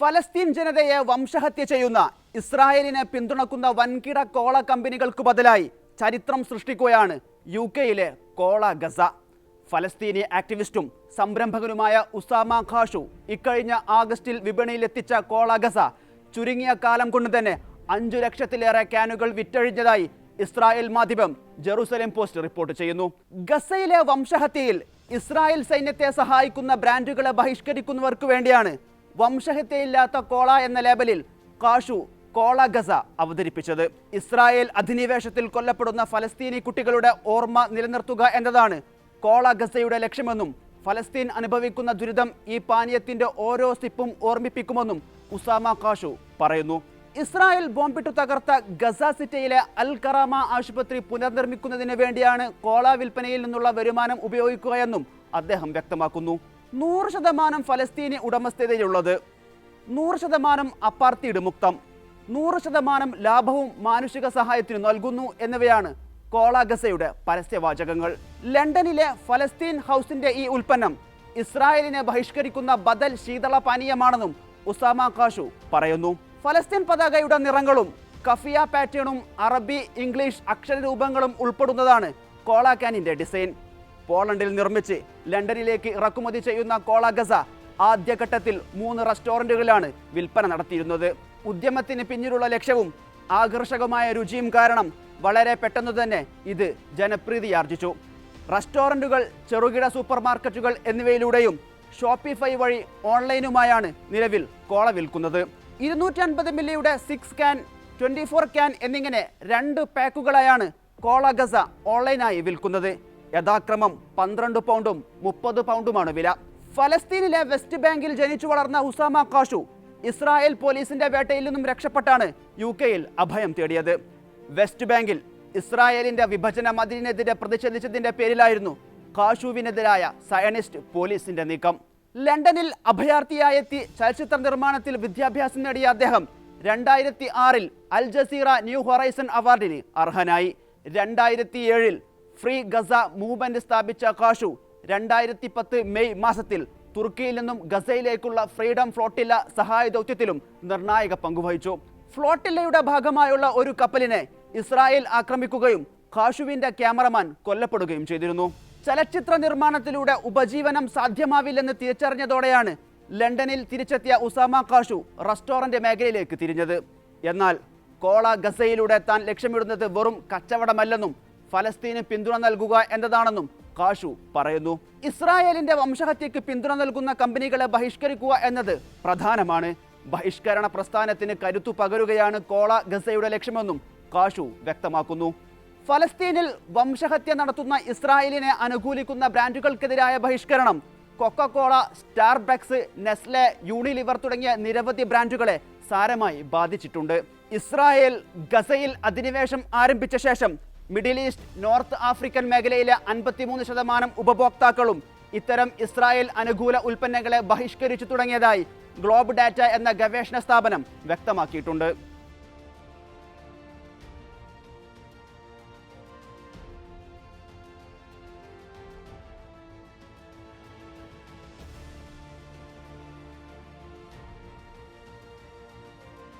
ഫലസ്തീൻ ജനതയെ വംശഹത്യ ചെയ്യുന്ന ഇസ്രായേലിനെ പിന്തുണക്കുന്ന വൻകിട കോള കമ്പനികൾക്ക് ബദലായി ചരിത്രം സൃഷ്ടിക്കുകയാണ് യു കെയിലെ കോള ഗസ. ഫലസ്തീനി ആക്ടിവിസ്റ്റും സംരംഭകനുമായ ഉസാമ ഖാഷു ഇക്കഴിഞ്ഞ ആഗസ്റ്റിൽ വിപണിയിലെത്തിച്ച കോള ഗസ ചുരുങ്ങിയ കാലം കൊണ്ട് തന്നെ അഞ്ചു ലക്ഷത്തിലേറെ ക്യാനുകൾ വിറ്റഴിഞ്ഞതായി ഇസ്രായേൽ മാധ്യമം ജെറൂസലേം പോസ്റ്റ് റിപ്പോർട്ട് ചെയ്യുന്നു. ഗസയിലെ വംശഹത്യയിൽ ഇസ്രായേൽ സൈന്യത്തെ സഹായിക്കുന്ന ബ്രാൻഡുകളെ ബഹിഷ്കരിക്കുന്നവർക്ക് വേണ്ടിയാണ് വംശഹത്യയില്ലാത്ത കോള എന്ന ലേബലിൽ കാഷു കോള ഗസ അവതരിപ്പിച്ചത്. ഇസ്രായേൽ അധിനിവേശത്തിൽ കൊല്ലപ്പെടുന്ന ഫലസ്തീനി കുട്ടികളുടെ ഓർമ്മ നിലനിർത്തുക എന്നതാണ് കോള ഗസയുടെ ലക്ഷ്യമെന്നും ഫലസ്തീൻ അനുഭവിക്കുന്ന ദുരിതം ഈ പാനീയത്തിന്റെ ഓരോ സിപ്പും ഓർമ്മിപ്പിക്കുമെന്നും ഉസാമ കാഷു പറയുന്നു. ഇസ്രായേൽ ബോംബിട്ടു തകർത്ത ഗസ സിറ്റിയിലെ അൽ കറാമ ആശുപത്രി പുനർനിർമ്മിക്കുന്നതിന് വേണ്ടിയാണ് കോള വിൽപ്പനയിൽ നിന്നുള്ള വരുമാനം ഉപയോഗിക്കുകയെന്നും അദ്ദേഹം വ്യക്തമാക്കുന്നു. നൂറ് ശതമാനം ഫലസ്തീനി ഉടമസ്ഥതയിലുള്ളത്. നൂറ് ശതമാനം അപ്പാർത്തിയുടെ മുക്തം. നൂറ് ശതമാനം ലാഭവും മാനുഷിക സഹായത്തിനു നൽകുന്നു എന്നിവയാണ് കോളാഗസയുടെ പരസ്യവാചകങ്ങൾ. ലണ്ടനിലെ ഫലസ്തീൻ ഹൗസിന്റെ ഈ ഉൽപ്പന്നം ഇസ്രായേലിനെ ബഹിഷ്കരിക്കുന്ന ബദൽ ശീതള പാനീയമാണെന്നും ഉസാമ കാഷു പറയുന്നു. ഫലസ്തീൻ പതാകയുടെ നിറങ്ങളും കഫിയ പാറ്റേണും അറബി ഇംഗ്ലീഷ് അക്ഷരരൂപങ്ങളും ഉൾപ്പെടുന്നതാണ് കോളാക്കാനിന്റെ കാനിന്റെ ഡിസൈൻ. പോളണ്ടിൽ നിർമ്മിച്ച് ലണ്ടനിലേക്ക് ഇറക്കുമതി ചെയ്യുന്ന കോള ഗസ ആദ്യഘട്ടത്തിൽ മൂന്ന് റെസ്റ്റോറന്റുകളിലാണ് വിൽപ്പന നടത്തിയിരുന്നത്. ഉദ്യമത്തിന് പിന്നിലുള്ള ലക്ഷ്യവും ആകർഷകമായ രുചിയും കാരണം വളരെ പെട്ടെന്ന് തന്നെ ഇത് ജനപ്രീതി ജനപ്രീതിയാർജിച്ചു റെസ്റ്റോറന്റുകൾ ചെറുകിട സൂപ്പർ മാർക്കറ്റുകൾ എന്നിവയിലൂടെയും ഷോപ്പിഫൈ വഴി ഓൺലൈനുമായാണ് നിലവിൽ കോള വിൽക്കുന്നത്. ഇരുന്നൂറ്റി അൻപത് മില്ലിയുടെ six can twenty four can എന്നിങ്ങനെ രണ്ട് പാക്കുകളായാണ് കോള ഗസ ഓൺലൈനായി വിൽക്കുന്നത്. യഥാക്രമം പന്ത്രണ്ട് പൗണ്ടും മുപ്പത് പൗണ്ടുമാണ് വില. ഫലസ്തീനിലെ വെസ്റ്റ് ബാങ്കിൽ ജനിച്ചു വളർന്ന ഉസാമ കാഷു ഇസ്രായേൽ പോലീസിന്റെ വേട്ടയിൽ നിന്നും രക്ഷപ്പെട്ടാണ് യു കെയിൽ അഭയം തേടിയത്. വെസ്റ്റ് ബാങ്കിൽ ഇസ്രായേലിന്റെ വിഭജന മതിലിനെതിരെ പ്രതിഷേധിച്ചതിന്റെ പേരിലായിരുന്നു കാഷുവിനെതിരായ സയനിസ്റ്റ് പോലീസിന്റെ നീക്കം. ലണ്ടനിൽ അഭയാർത്ഥിയായെത്തി ചലച്ചിത്ര നിർമ്മാണത്തിൽ വിദ്യാഭ്യാസം നേടിയ അദ്ദേഹം രണ്ടായിരത്തി ആറിൽ അൽ ജസീറ ന്യൂ ഹൊറൈസൺ അവാർഡിന് അർഹനായി. രണ്ടായിരത്തി ഏഴിൽ ഫ്രീ ഗസ മൂവ്മെന്റ് സ്ഥാപിച്ച കാഷു രണ്ടായിരത്തി പത്ത് മെയ് മാസത്തിൽ തുർക്കിയിൽ നിന്നും ഗസയിലേക്കുള്ള ഫ്രീഡം ഫ്ലോട്ടില്ല സഹായ ദൗത്യത്തിലും നിർണായക പങ്കുവഹിച്ചു. ഫ്ലോട്ടില്ലയുടെ ഭാഗമായുള്ള ഒരു കപ്പലിനെ ഇസ്രായേൽ ആക്രമിക്കുകയും കാഷുവിന്റെ ക്യാമറമാൻ കൊല്ലപ്പെടുകയും ചെയ്തിരുന്നു. ചലച്ചിത്ര നിർമ്മാണത്തിലൂടെ ഉപജീവനം സാധ്യമാവില്ലെന്ന് തിരിച്ചറിഞ്ഞതോടെയാണ് ലണ്ടനിൽ തിരിച്ചെത്തിയ ഉസാമ കാഷു റെസ്റ്റോറന്റ് മേഖലയിലേക്ക് തിരിഞ്ഞത്. എന്നാൽ കോള ഗസയിലൂടെ താൻ ലക്ഷ്യമിടുന്നത് വെറും കച്ചവടമല്ലെന്നും ഫലസ്തീന് പിന്തുണ നൽകുക എന്നതാണെന്നും കാഷു പറയുന്നു. ഇസ്രായേലിന്റെ വംശഹത്യക്ക് പിന്തുണ നൽകുന്ന കമ്പനികളെ ബഹിഷ്കരിക്കുക എന്നത് പ്രധാനമാണ്. ബഹിഷ്കരണ പ്രസ്ഥാനത്തിന് കരുത്തു പകരുകയാണ് കോള ഗസയുടെ ലക്ഷ്യമെന്നും കാഷു വ്യക്തമാക്കുന്നു. ഫലസ്തീനിൽ വംശഹത്യ നടത്തുന്ന ഇസ്രായേലിനെ അനുകൂലിക്കുന്ന ബ്രാൻഡുകൾക്കെതിരായ ബഹിഷ്കരണം Coca Cola Starbucks Nestle Unilever തുടങ്ങിയ നിരവധി ബ്രാൻഡുകളെ സാരമായി ബാധിച്ചിട്ടുണ്ട്. ഇസ്രായേൽ ഗസയിൽ അധിനിവേശം ആരംഭിച്ച ശേഷം മിഡിൽ ഈസ്റ്റ് നോർത്ത് ആഫ്രിക്കൻ മേഖലയിലെ അൻപത്തിമൂന്ന് ശതമാനം ഉപഭോക്താക്കളും ഇത്തരം ഇസ്രായേൽ അനുകൂല ഉൽപ്പന്നങ്ങളെ ബഹിഷ്കരിച്ചു തുടങ്ങിയതായി ഗ്ലോബ് ഡാറ്റ എന്ന ഗവേഷണ സ്ഥാപനം വ്യക്തമാക്കിയിട്ടുണ്ട്.